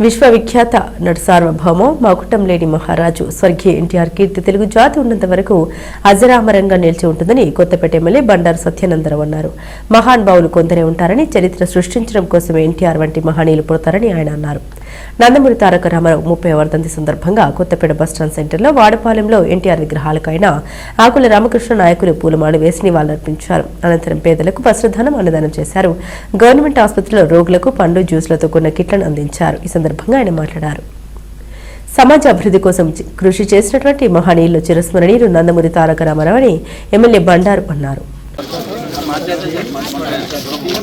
విశ్వవిఖ్యాత నటు మకుటం లేని మహారాజు స్వర్గీయ ఎన్టీఆర్ కీర్తి తెలుగు జాతి ఉన్నంత వరకు అజరామరంగా నిలిచి ఉంటుందని కొత్తపేట ఎమ్మెల్యే బండారు సత్యానందరావు అన్నారు. మహానుభావులు కొందరే ఉంటారని చరిత్ర సృష్టించడం కోసమే ఎన్టీఆర్ వంటి మహనీయులు పుడతారని ఆయన అన్నారు. నందమూరి తారక రామారావు ముప్పై వర్ధంతి సందర్భంగా కొత్తపేట బస్టాండ్ సెంటర్లో వాడపాలెంలో ఎన్టీఆర్ విగ్రహాలకైన ఆకుల రామకృష్ణ నాయకులు పూలమాల వేసి నివాళులర్పించారు. అనంతరం పేదలకు వస్త్రదానం అన్నదానం చేశారు. గవర్నమెంట్ ఆసుపత్రిలో రోగులకు పండ్లు జ్యూస్లతో కూడిన కిట్లను అందించారు. ఈ సందర్భంగా ఆయన మాట్లాడారు. సమాజ అభివృద్ధి కోసం కృషి చేసినటువంటి మహనీయులు చిరస్మరణీయులు నందమూరి తారక రామారావు అని ఎమ్మెల్యే బండారు అన్నారు. ఎన్టీఆర్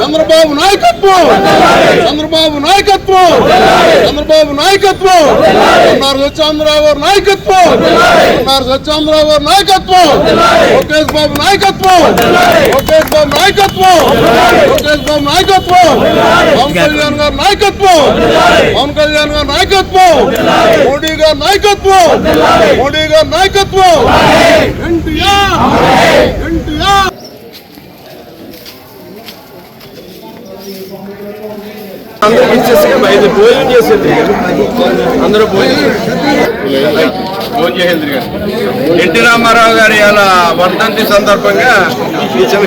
చంద్రబాబు నాయకత్వం! చంద్రబాబు నాయకత్వం! చంద్రబాబు నాయకత్వం! ఉన్నారు సత్యాంధ్రరావు గారి నాయకత్వం! ఉన్నారు సత్యాంధ్రరావు గారి నాయకత్వం! లోకేష్ బాబు నాయకత్వం! లోకేష్ బాబు నాయకత్వం! లోకేష్ బాబు నాయకత్వం! పవన్ కళ్యాణ్ గారు నాయకత్వం! పవన్ కళ్యాణ్ గారు నాయకత్వం! మోడీ గారి నాయకత్వం మోడీ గారి నాయకత్వం ఎన్టీఆర్ ఎన్టీఆర్ అందరికి ఇచ్చేసి ఐదు భోజనం చేసేది అందరూ భోజనం భోజనం చేసేది ఎన్టీ రామారావు గారి అలా వర్ధంతి సందర్భంగా ఈ చిన్న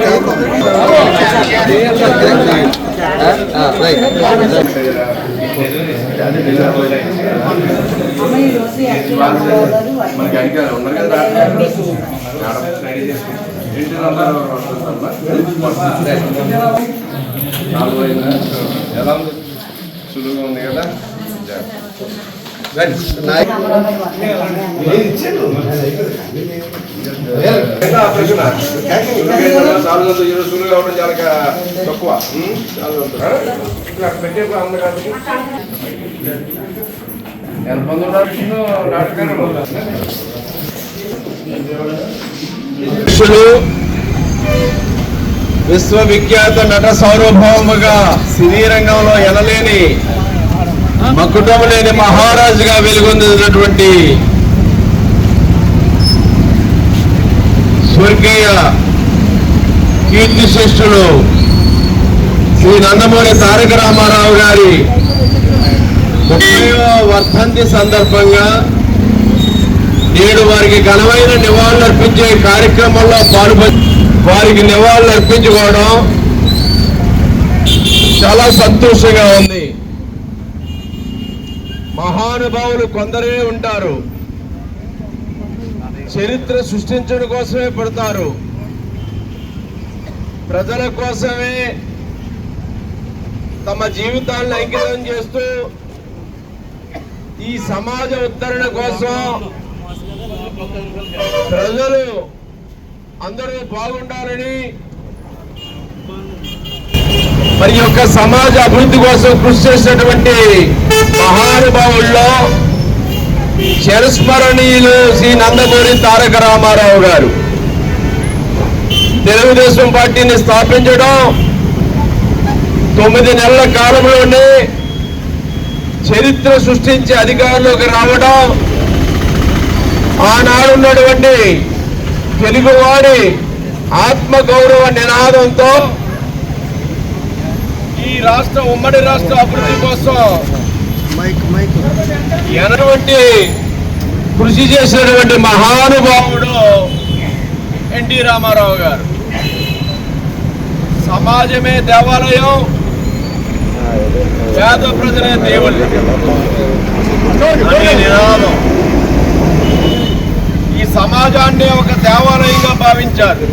మనకి అధికారులు ఉన్నారు కదా ఎన్టీ రామారావు నాలుగు ఎలా ఉంది సులువుగా ఉంది కదా నాలుగు వందల ఇరవై చాలా తక్కువ ఉం? చాలా ఇప్పుడు విశ్వవిఖ్యాత నట సార్వభౌముగా సినీ రంగంలో ఎనలేని మకుటము లేని మహారాజుగా వెలుగొందినటువంటి స్వర్గీయ కీర్తిశిష్టులు శ్రీ నందమూరి తారక రామారావు గారి ముప్పైవ వర్ధంతి సందర్భంగా నేడు వారికి ఘనమైన నివాళులు అర్పించే కార్యక్రమంలో పాల్గొని వారికి నివాళులు అర్పించుకోవడం చాలా సంతోషంగా ఉంది. మహానుభావులు కొందరే ఉంటారు. చరిత్ర సృష్టించడం కోసమే పడతారు. ప్రజల కోసమే తమ జీవితాలను అంకితం చేస్తూ ఈ సమాజ ఉద్ధరణ కోసం ప్రజలు అందరూ బాగుండాలని మరి యొక్క సమాజ అభివృద్ధి కోసం కృషి చేసినటువంటి మహానుభావుల్లో చిరస్మరణీయులు శ్రీ నందమూరి తారక రామారావు గారు. తెలుగుదేశం పార్టీని స్థాపించడం తొమ్మిది నెలల కాలంలోనే చరిత్ర సృష్టించి అధికారంలోకి రావడం ఆనాడున్నటువంటి తెలుగువాడి ఆత్మ గౌరవ నినాదంతో ఈ రాష్ట్ర ఉమ్మడి రాష్ట్ర అభివృద్ధి కోసం ఎటువంటి కృషి చేసినటువంటి మహానుభావుడు ఎన్టీ రామారావు గారు. సమాజమే దేవాలయం పేద ప్రజలే దేవుళ్ళు. నినాదం. ఈ సమాజాన్ని ఒక దేవాలయంగా భావించారు.